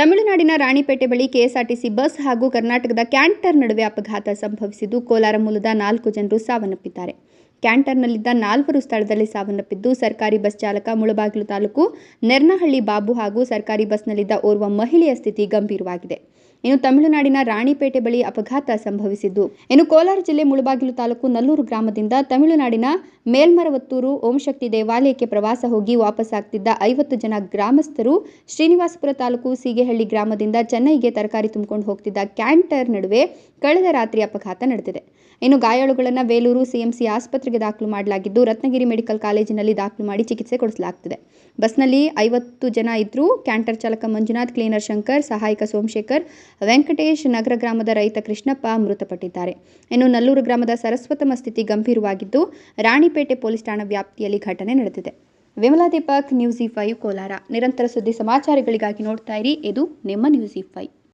ತಮಿಳುನಾಡಿನ ರಾಣಿಪೇಟೆ ಬಳಿ KSRTC bus ಹಾಗೂ ಕರ್ನಾಟಕದ ಕ್ಯಾಂಟರ್ ನಡುವೆ ಅಪಘಾತ ಸಂಭವಿಸಿದ್ದು ಕೋಲಾರ ಮೂಲದ ನಾಲ್ಕು ಜನರು ಸಾವನ್ನಪ್ಪಿದ್ದಾರೆ. ಕ್ಯಾಂಟರ್ನಲ್ಲಿದ್ದ ನಾಲ್ವರು ಸ್ಥಳದಲ್ಲಿ ಸಾವನ್ನಪ್ಪಿದ್ದು ಸರ್ಕಾರಿ ಬಸ್ ಚಾಲಕ ಮುಳಬಾಗಿಲು ತಾಲೂಕು ನೆರ್ನಹಳ್ಳಿ ಬಾಬು ಹಾಗೂ ಸರ್ಕಾರಿ ಬಸ್ನಲ್ಲಿದ್ದ ಓರ್ವ ಮಹಿಳೆಯ ಸ್ಥಿತಿ ಗಂಭೀರವಾಗಿದೆ. ಇನ್ನು ತಮಿಳುನಾಡಿನ ರಾಣಿಪೇಟೆ ಬಳಿ ಅಪಘಾತ ಸಂಭವಿಸಿದ್ದು. ಇನ್ನು ಕೋಲಾರ ಜಿಲ್ಲೆ ಮುಳಬಾಗಿಲು ತಾಲೂಕು ನಲ್ಲೂರು ಗ್ರಾಮದಿಂದ ತಮಿಳುನಾಡಿನ ಮೇಲ್ಮರವತ್ತೂರು ಓಂಶಕ್ತಿ ದೇವಾಲಯಕ್ಕೆ ಪ್ರವಾಸ ಹೋಗಿ ವಾಪಸ್ಸಾಗ್ತಿದ್ದ ಐವತ್ತು ಜನ ಗ್ರಾಮಸ್ಥರು ಶ್ರೀನಿವಾಸಪುರ ತಾಲೂಕು ಸೀಗೆಹಳ್ಳಿ ಗ್ರಾಮದಿಂದ ಚೆನ್ನೈಗೆ ತರಕಾರಿ ತುಂಬಿಕೊಂಡು ಹೋಗ್ತಿದ್ದ ಕ್ಯಾಂಟರ್ ನಡುವೆ ಕಳೆದ ರಾತ್ರಿ ಅಪಘಾತ ನಡೆದಿದೆ. ಇನ್ನು ಗಾಯಾಳುಗಳನ್ನು ಬೇಲೂರು ಸಿಎಂಸಿ ಆಸ್ಪತ್ರೆಗೆ ದಾಖಲು ಮಾಡಲಾಗಿದ್ದು, ರತ್ನಗಿರಿ ಮೆಡಿಕಲ್ ಕಾಲೇಜಿನಲ್ಲಿ ದಾಖಲು ಮಾಡಿ ಚಿಕಿತ್ಸೆ ಕೊಡಿಸಲಾಗ್ತಿದೆ. ಬಸ್ನಲ್ಲಿ ಐವತ್ತು ಜನ ಇದ್ದರೂ ಕ್ಯಾಂಟರ್ ಚಾಲಕ ಮಂಜುನಾಥ್, ಕ್ಲೀನರ್ ಶಂಕರ್, ಸಹಾಯಕ ಸೋಮಶೇಖರ್ ವೆಂಕಟೇಶ್ ನಗರ ಗ್ರಾಮದ ರೈತ ಕೃಷ್ಣಪ್ಪ ಮೃತಪಟ್ಟಿದ್ದಾರೆ. ಇನ್ನು ನಲ್ಲೂರು ಗ್ರಾಮದ ಸರಸ್ವತಮ ಸ್ಥಿತಿ ಗಂಭೀರವಾಗಿದ್ದು, ರಾಣಿಪೇಟೆ ಪೊಲೀಸ್ ಠಾಣಾ ವ್ಯಾಪ್ತಿಯಲ್ಲಿ ಘಟನೆ ನಡೆದಿದೆ. Vimala Deepak, news E five, Kolar. ನಿರಂತರ ಸುದ್ದಿ ಸಮಾಚಾರಗಳಿಗಾಗಿ ನೋಡ್ತಾ ಇರಿ. ಇದು ನಿಮ್ಮ ನ್ಯೂಸ್ ಇ ಫೈವ್.